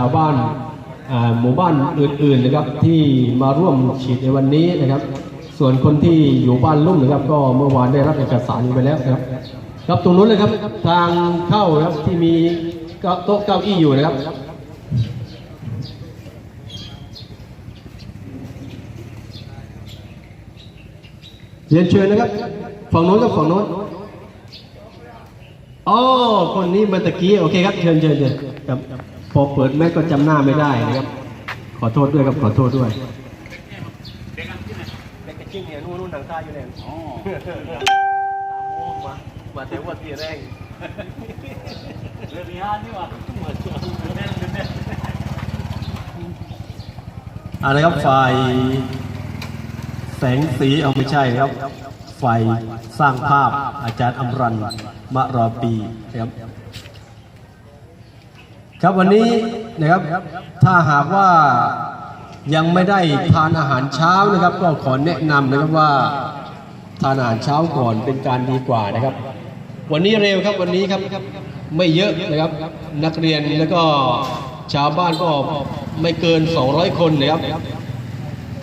าวบ้านหมู่บ้านอื่นๆนะครับที่มาร่วมฉีดในวันนี้นะครับ ส่วนคนที่อยู่บ้านลุ่มนะครับ ก็เมื่อวานได้รับเอกสารไปแล้วนะครับครับตรงนู้นเลยครับทางเข้าครับที่มีโต๊ะเก้าอี้อยู่นะครับเรียนเชิญนะครับ ฝั่งโน้นกับฝั่งโน้นอ๋อคนนี้เมื่อตะกี้โอเคครับเชิญเชิญเชิญครับ พอเปิดแม่ก็จำหน้าไม่ได้นะครับ ขอโทษด้วยครับขอโทษด้วยเด็กกระจิ้งเนี่ยนู่นนู่นทางใต้อยู่เลยอ๋อมามาแต่ว่าตีแรงเรือพิฮานนี่หว่าเหมือนตัวเล่นเล่นอะไรครับฝ่ายแสงสีเอาไม่ใช่ครับฝ่ายสร้างภาพอาจารย์อมรันต์มะรอปีนะครับ ครับวันนี้นะครับถ้าหากว่ายังไม่ได้ทานอาหารเช้านะครับ ก็ขอแนะนำนะครับว่าทานอาหารเช้าก่อนเป็นการดีกว่านะครับ วันนี้เร็วครับวันนี้ครับไม่เยอะนะครับ นักเรียนแล้วก็ชาวบ้านก็ไม่เกิน 200 คนนะครับ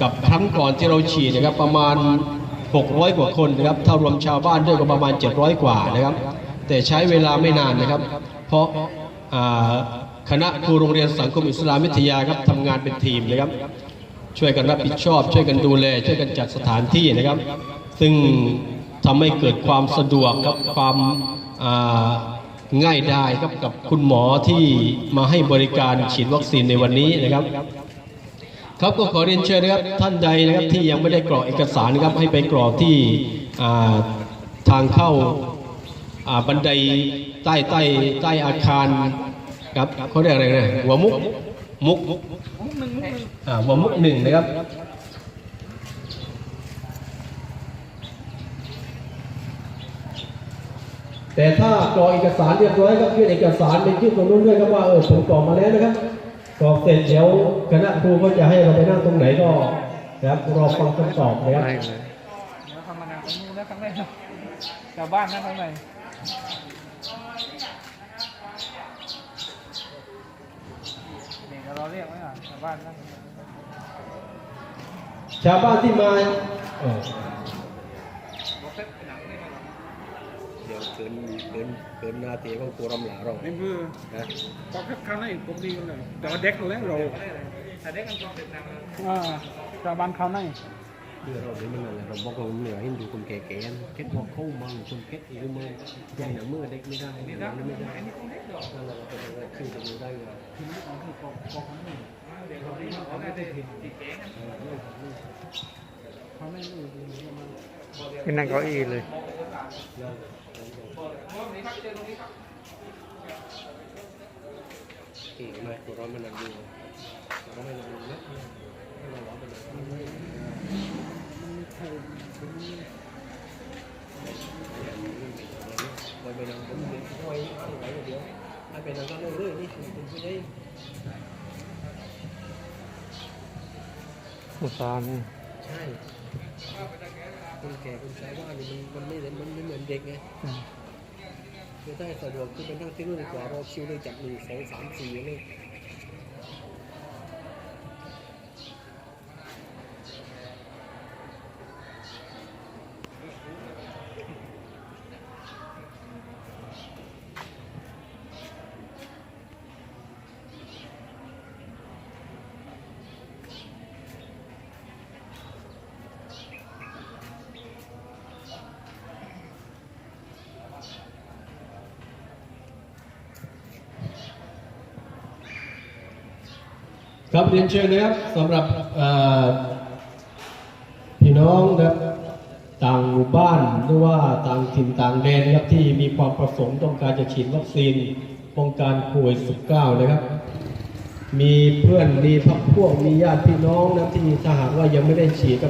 กับครั้งก่อนที่เราฉีดนะครับประมาณ 600 กว่าคนนะครับถ้ารวมชาวบ้านด้วยก็ประมาณ 700 กว่านะครับ แต่ใช้เวลาไม่นานนะครับ เพราะ คณะครูโรงเรียนสังคมอิสลามวิทยาครับทำงานเป็นทีมนะครับ ช่วยกันรับผิดชอบ ช่วยกันดูแล ช่วยกันจัดสถานที่นะครับ ซึ่งทำให้เกิดความสะดวกครับความอ่าง่ายได้ครับกับคุณหมอที่มาให้บริการฉีดวัคซีนในวันนี้นะครับ ครับก็ขอเรียนเชิญนะครับท่านใดนะครับที่ยังไม่ได้กรอกเอกสารนะครับให้ไปกรอกที่ทางเข้า บันไดใต้ใต้ใต้อาคารครับเขาเรียกอะไรนะหัวมุกมุกมุกหนึ่งอ่าหัวมุกหนึ่งนะครับแต่ถ้ากรอกเอกสารเรียบร้อยครับยื่นเอกสารไปยื่นตรงนู้นด้วยครับว่าเออผมกรอกมาแล้วนะครับกรอกเสร็จเดี๋ยวคณะครูก็จะให้เราไปนั่งตรงไหนก็นะครับรอฟังคำตอบนะครับเดี๋ยวทำมานานตรงนู้นนะข้างในชาวบ้านนะข้างในนี่ เราเรียกไว้อะชาวบ้านนะชาวบ้านที่มาเออเดี๋ยวเกินเกินเกินนาทีของตัวรำหลาเรานี่คือนะก็แค่ข้างในผมดีกันเลยแต่ว่าเด็กเราเล่นเราแต่เด็กกันก็เป็นนางอ่าชาวบ้านเขาในเพื่อเราเนี่ยมันอะไรเราบอกเราเหนือให้ดูคนแก่ๆนะเก็ตบอกเข้ามังคนเก็ตเอวมังใหญ่หนาเมื่อเด็กไม่ได้ไม่ได้ไม่ได้นั่นแหละเราเป็นอะไรขึ้นจะดูได้ไงเป็นนางเก้าอี้เลยเก่งมากตัวเรามันนั่งดูเราไม่นั่งดูนะเราล้อไปเลยไปไปนั่งผมเห็นห้อยอ้างไหลเดียว ให้ไปนั่งก็เรื่อยๆนี่คุณผู้ใหญ่อุตสาห์นี่ใช่คนแก่คนชาวบ้านนี่มันมันไม่มันไม่เหมือนเด็กไงคือถ้าสะดวกคือเป็นทั้งที่นู่นดีกว่ารอคิวเลยจากหนึ่งสองสามสี่อย่ ครับเรียนเชิญนะครับสำหรับพี่น้องนะครับต่างหมู่บ้านหรือว่าต่างถิ่นต่างแดนนะครับที่มีความประสงค์ต้องการจะฉีดวัคซีนป้องกันโควิด -19 นะครับ มีเพื่อนมีพักพวกมีญาติพี่น้องนะที่ถ้าหากว่ายังไม่ได้ฉีดก็